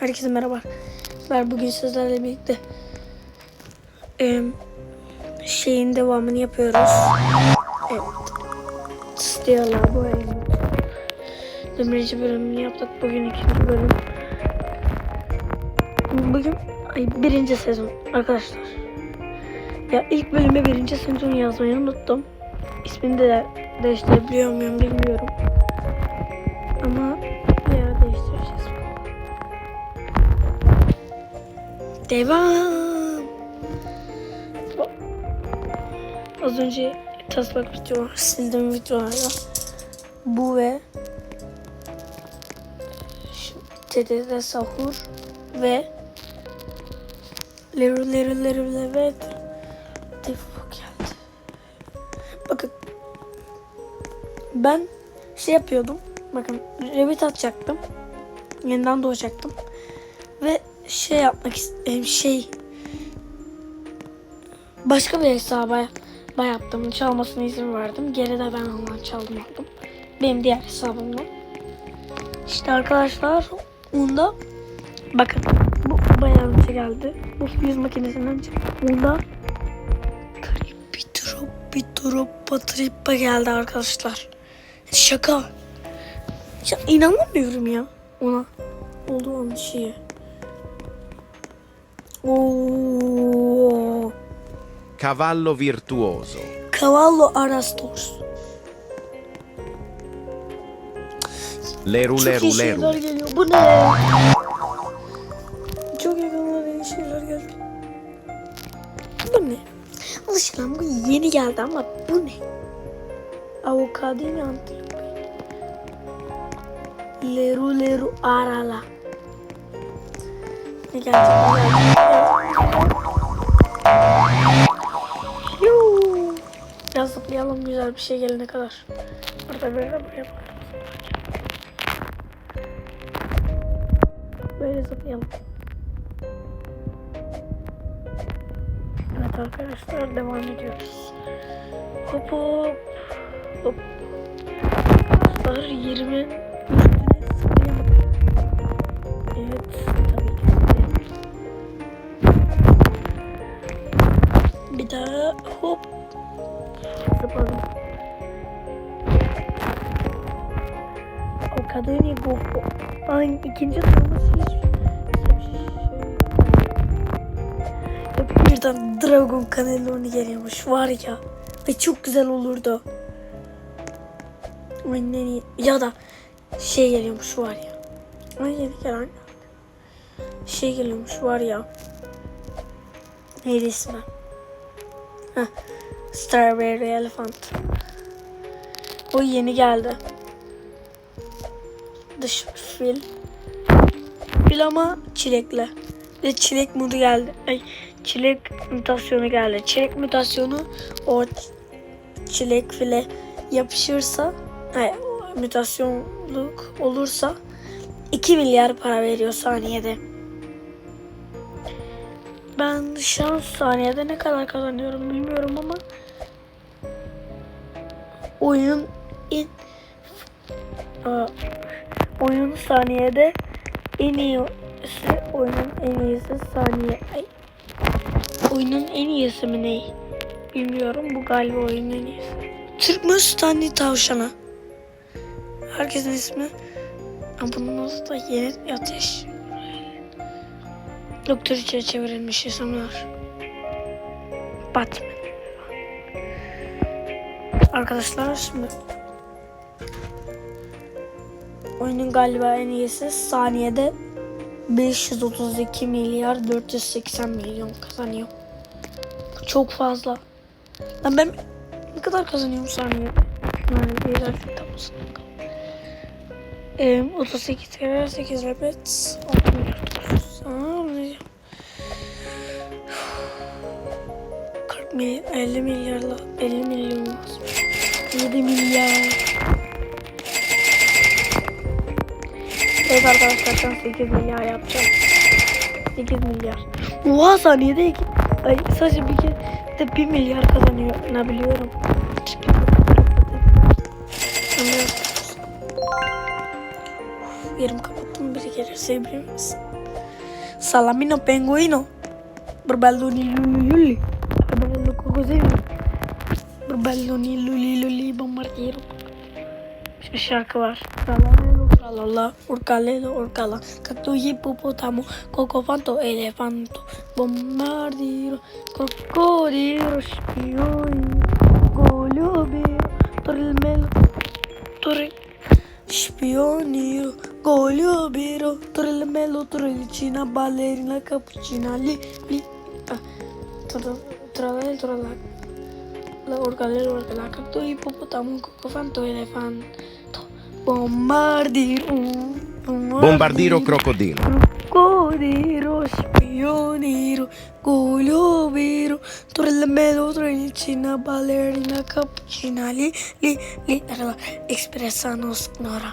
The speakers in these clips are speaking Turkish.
Herkese merhaba. Ben bugün sizlerle birlikte e, şeyin devamını yapıyoruz. Evet. Stiyalar bu. Demirci bölümünü yaptık. Bugün ikinci bölüm. Bugün ay, birinci sezon arkadaşlar. Ya ilk bölüme birinci sezon yazmayı unuttum. İsmini de değiştirebiliyor muyum bilmiyorum. Ama Devam. Az önce taslak videolar, sildim videolarda. Bu ve TDD sahur ve Leru Leru Leru evet. Defo geldi. Bakın ben şey yapıyordum. Bakın Revit atacaktım. Yeniden doğacaktım. Ve şey yapmak istedim. Şey başka bir hesaba ben yaptım. Çalmasına izin verdim. Geri de ben ondan çaldım aldım. Benim diğer hesabımdan. İşte arkadaşlar onda bakın bu bayağı önce geldi. Bu yüz makinesinden çıktı. Onda bir drop bir drop batrippa geldi arkadaşlar. Şaka. Ya inanamıyorum ya ona. Oldu onun şeyi. Oo. Cavallo virtuoso. Cavallo Arastos. Leru Çok leru iyi şeyler leru. geliyor. Bu ne? Çok yakınlarda iyi şeyler geldi. Bu ne? Alışılan bu yeni geldi ama bu ne? Avokado antrikot. Leru leru arala. Ne? Yoo. Biraz zıplayalım güzel bir şey gelene kadar. Burada böyle yapalım. Böyle zıplayalım. Evet arkadaşlar devam ediyoruz. Hop hop. Hop. Arkadaşlar 20 Bir daha hop. Zıpladım. O kadar bu. Ay ikinci turumuz hiç Ya birden Dragon Cannelloni geliyormuş var ya. Ve çok güzel olurdu. Aynen iyi. Ya da şey geliyormuş var ya. Ay yeni gelen. Şey geliyormuş var ya. Neydi ismi? Strawberry Elephant. O yeni geldi. Dış fil. Fil ama çilekli. Ve çilek modu geldi. Ay, çilek mutasyonu geldi. Çilek mutasyonu o çilek file yapışırsa ay, mutasyonluk olursa 2 milyar para veriyor saniyede. Ben şu an saniyede ne kadar kazanıyorum bilmiyorum ama oyunun in Aa, oyun saniyede en iyisi oyunun en iyisi saniye. Ay, oyunun en iyisi mi ne? Bilmiyorum bu galiba oyunun en iyisi. Türk Müstani Tavşanı herkesin ismi. Ama bunun adı da yeni ateş Doktor içe çevrilmiş isimler Batman Arkadaşlar şimdi Oyunun galiba en iyisi saniyede 532 milyar 480 milyon kazanıyor. Çok fazla. Lan ben ne kadar kazanıyorum saniyede? Yani bir gerçekten olsun. Ee, 38 kere 8 repet 6 milyar 900. Aa, ne diyeceğim? 40 milyar 50 milyarla 50 milyon lazım. 7 milyar. Evet arkadaşlar şu an 8 milyar yapacağım. 8 milyar. Oha saniyede iki, ay, sadece bir kere de 1 milyar kazanıyor. Ne biliyorum. Yerimi kapattım. Biri gelirse bilir misin? Salamino penguino. Berballoni luli cocosino. Berballoni luli luli bombardiro. Şu şarkı var. Tralalelo tralala. Urkalelo urkala. Kaktu hipopotamo. Cocofanto elefanto. Bombardiro. Crocodilo. Spioni. Golubiro. Torrimelo. Torri. Spioniro, golio biro, torellemelo, torellicina, ballerina, cappuccina, li, li, ah, tra- tralala, tralala, la orgalero, orgala, cacto, ippopotamo, cocofanto, elefanto, bombardiro, Bombardiro crocodilo. crocodilo, spioniro, golio biro, torellemelo, torellicina, ballerina, cappuccina, li, li, li, tralala, espressano, snora.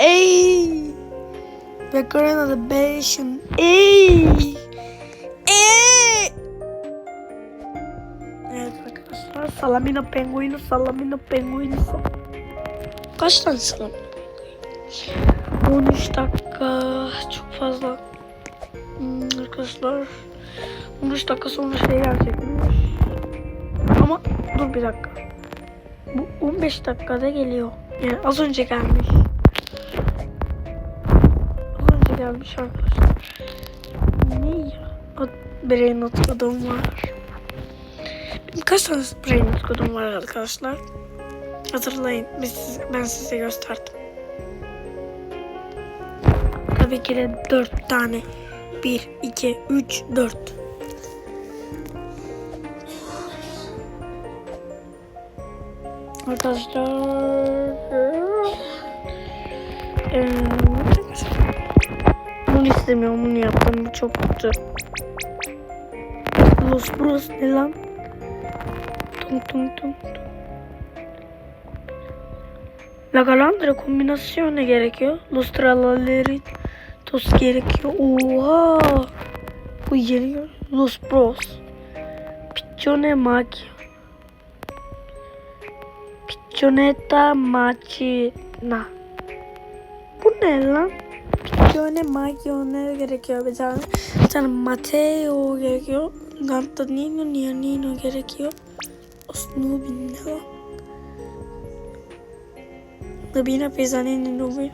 Ey! Recommendation. Ey! Recommendation. Ey! Ey! Evet arkadaşlar salamino penguinu salamino penguinu sal- Kaç tane salamino penguinu? 13 dakika çok fazla. Hmm, arkadaşlar 13 dakika sonra şey gelecekmiş. Ama dur bir dakika. Bu 15 dakikada geliyor. Yani az önce gelmiş. Gelmiş arkadaşlar. Ne ya? O- Brain not var. Benim kaç tane brain not kodum var arkadaşlar? Hatırlayın. Biz ben size gösterdim. Tabii ki de 4 tane. 1, 2, 3, 4. Arkadaşlar Eee, bunu istemiyorum bunu yaptım. Bu çok kötü. Los Bros ne lan? Tung tung tung tung. La Galandra kombinasyonu gerekiyor. Los Tralaleros gerekiyor. Oha! Bu geliyor Los Bros. Piccione Magia Piccioneta Machina. Bu ne lan? Piccione Magione gerekiyor bir tane. Bir tane Matteo gerekiyor. Gantanino Nianino gerekiyor. Osnubin ne lan? Nabina Pezzanini Nubin.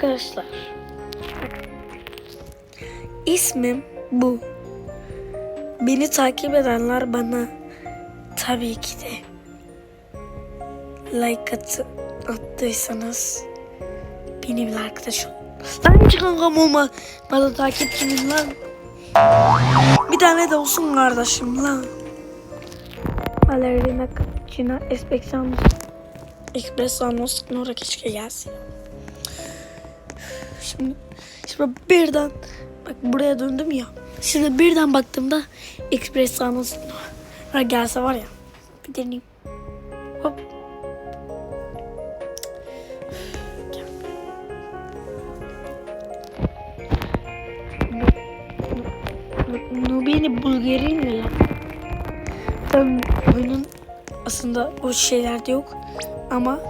Arkadaşlar. İsmim bu. Beni takip edenler bana tabii ki de like atı, attıysanız benim bir arkadaş olun. Lan hiç kankam olma. Bana takipçimin lan. Bir tane de olsun kardeşim lan. Valerina Cappuccina Espressonos. Espressonos Nora keşke gelsin. Şimdi, şimdi birden bak buraya döndüm ya. Şimdi birden baktığımda Espressonos Nora gelse var ya. Bir deneyeyim. Hop. Nubini Bulgari mi lan? Ben oyunun aslında o şeylerde yok ama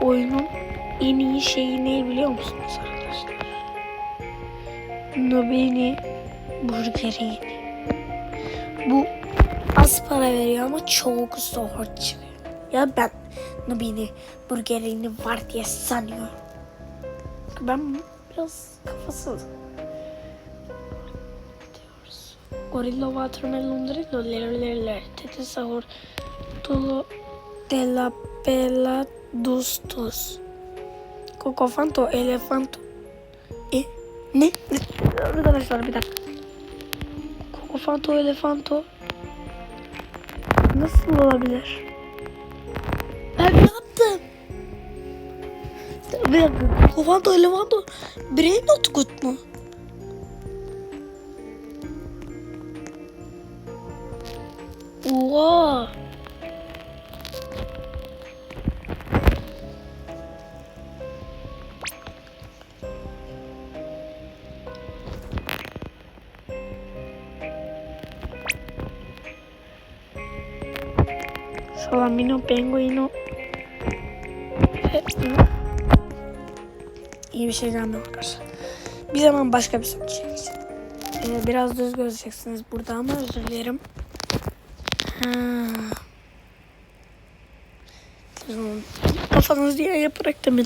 oyunun en iyi şeyi ne biliyor musunuz arkadaşlar? Nubini Bulgari. Bu az para veriyor ama çok zor çıkıyor. Ya ben Nubini Bulgari'ni var diye sanıyorum. Ben biraz kafasız. Gorillo watermelon drillo lero lero lero tete sahur todo de la pela dustos Cocofanto elefanto ne? Arkadaşlar bir dakika. Kokofanto elefanto. Nasıl olabilir? Ben ne yaptım? Bir dakika. Kokofanto elefanto. Brain not good mu? Oha. Salamino, penguino. İyi bir şey gelmiyor arkadaşlar. Bir zaman başka bir soru çekeceğiz. Ee, biraz düz gözeceksiniz burada ama özür dilerim. Ha. Tamam. Kafanız diye yaparak da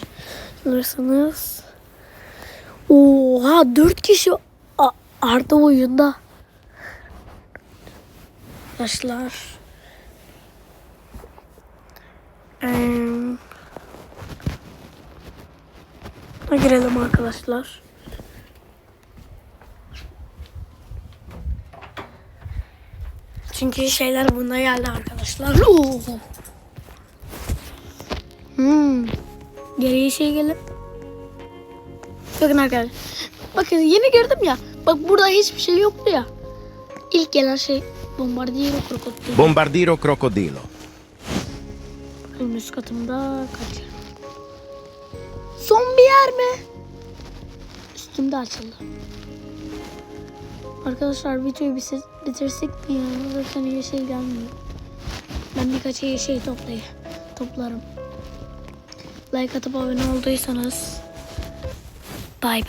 alırsanız. Oha dört kişi A- Arda oyunda. Arkadaşlar. Buna girelim arkadaşlar. Çünkü şeyler bunda geldi arkadaşlar. Hmm. Geriye şey gelir. Bakın arkadaşlar. Bakın yeni girdim ya. Bak burada hiçbir şey yoktu ya. İlk gelen şey bombardiero krokodil. Bombardiro crocodilo. Bakın üst katımda kaç? Son bir yer mi? Üstümde açıldı. Arkadaşlar videoyu bir ses- bitirsek mi ya? Zaten iyi şey gelmiyor. Ben birkaç iyi şey toplayayım. Toplarım. Like atıp abone olduysanız. Bay bay.